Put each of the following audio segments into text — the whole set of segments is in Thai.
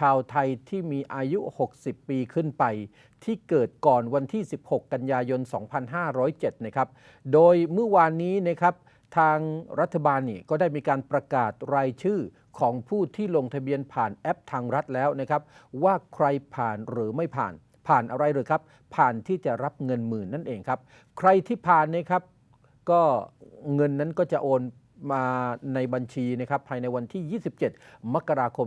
ชาวไทยที่มีอายุ 60 ปีขึ้นไป ที่เกิดก่อนวันที่ 16 กันยายน 2507 นะครับ โดยเมื่อวานนี้นะครับทางรัฐบาลนี่ก็ได้มีการประกาศรายชื่อของผู้ที่ลงทะเบียนผ่านแอปทางรัฐแล้วนะครับ ว่าใครผ่านหรือไม่ผ่าน ผ่านอะไรเลยครับ ผ่านที่จะรับเงินหมื่นนั่นเองครับ ใครที่ผ่านนะครับก็เงินนั้นก็จะโอน มาในบัญชีนะครับภายในวันที่ 27 มกราคม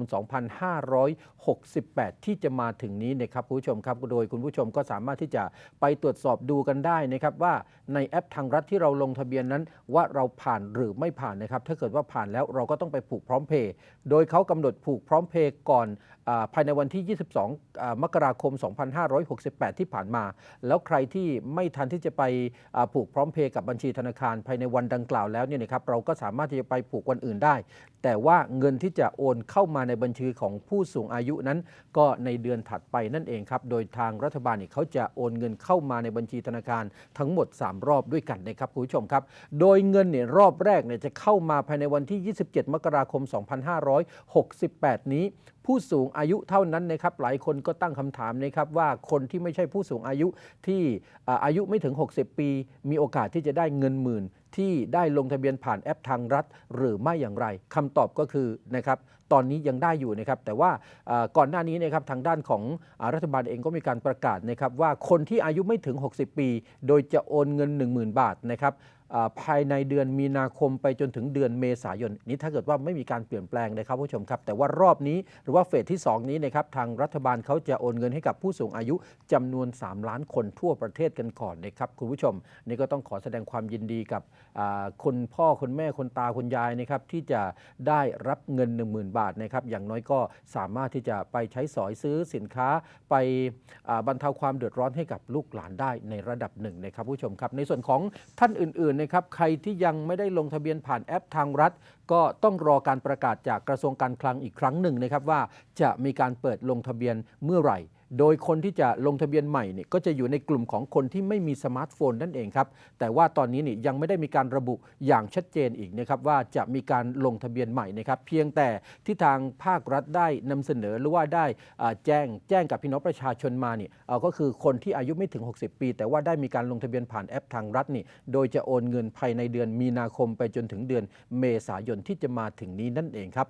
2568 ที่จะมาถึงนี้นะครับคุณผู้ชมครับโดยคุณผู้ชมก็สามารถที่จะไปตรวจสอบดูกันได้นะครับว่าในแอปทางรัฐที่เราลงทะเบียนนั้น ว่าเราผ่านหรือไม่ผ่านนะครับ ถ้าเกิดว่าผ่านแล้วเราก็ต้องไปผูกพร้อมเพย์โดยเขากำหนดผูกพร้อมเพย์ก่อนอภายในวันที่ 22 มกราคม 2568 ที่ผ่านมา แล้วใครที่ไม่ทันที่จะไปผูกพร้อมเพย์กับบัญชีธนาคารภายในวันดังกล่าวแล้วเนี่ยนะครับเราก็สามารถที่จะไปผูกวันอื่นได้ แต่ว่าเงินที่จะโอนเข้ามาในบัญชีของผู้สูงอายุนั้น ก็ในเดือนถัดไปนั่นเองครับ โดยทางรัฐบาลเนี่ยเขาจะโอนเงินเข้ามาในบัญชีธนาคารทั้งหมด 3 รอบด้วยกันนะครับคุณผู้ชมครับ โดยเงินเนี่ยรอบแรกเนี่ยจะเข้ามาภายในวันที่ 27 มกราคม 2568 นี้ผู้สูงอายุเท่านั้นนะครับหลายคนก็ตั้งคำถามนะครับว่าคนที่ไม่ใช่ผู้สูงอายุที่อายุไม่ถึง 60 ปี มีโอกาสที่จะได้เงินหมื่น ที่ได้ลงทะเบียนผ่านแอปทางรัฐ หรือไม่อย่างไรคำตอบก็คือนะครับตอนนี้ยังได้อยู่นะครับแต่ว่าก่อนหน้านี้นะครับทางด้านของรัฐบาลเองก็มีการประกาศนะครับว่าคนที่อายุไม่ถึง 60 ปี โดยจะโอนเงิน 10,000 บาทนะครับ ภายในเดือนมีนาคมไปจนถึงเดือนเมษายนนี้ถ้าเกิดว่าไม่มีการเปลี่ยนแปลงนะครับผู้ชมครับ แต่ว่ารอบนี้หรือว่าเฟสที่ 2 นี้นะครับทางรัฐบาลเขาจะโอนเงินให้กับผู้สูงอายุจำนวน 3 ล้านคนทั่วประเทศกันก่อนนะครับคุณผู้ชม นี่ก็ต้องขอแสดงความยินดีกับคุณพ่อคุณแม่คุณตาคุณยายนะครับที่จะได้รับเงิน 10,000 บาทนะครับอย่างน้อยก็สามารถที่จะไปใช้สอยซื้อสินค้า ไปบรรเทาความเดือดร้อนให้กับลูกหลานได้ในระดับหนึ่งนะครับผู้ชมครับ ในส่วนของท่านอื่นๆนะครับ ใครที่ยังไม่ได้ลงทะเบียนผ่านแอปทางรัฐ ก็ต้องรอการประกาศจากกระทรวงการคลังอีกครั้งหนึ่งนะครับว่าจะมีการเปิดลงทะเบียนเมื่อไหร่ โดยคนที่จะลงทะเบียนใหม่เนี่ยก็จะอยู่ในกลุ่มของคนที่ไม่มีสมาร์ทโฟนนั่นเองครับ แต่ว่าตอนนี้นี่ยังไม่ได้มีการระบุอย่างชัดเจนอีกนะครับว่าจะมีการลงทะเบียนใหม่นะครับ เพียงแต่ที่ทางภาครัฐได้นำเสนอหรือว่าได้แจ้งแจ้งกับพี่น้องประชาชนมาเนี่ยก็คือคนที่อายุไม่ถึง 60 ปี แต่ว่าได้มีการลงทะเบียนผ่านแอปทางรัฐนี่โดยจะโอนเงินภายในเดือนมีนาคมไปจนถึงเดือนเมษายนที่จะมาถึงนี้นั่นเองครับ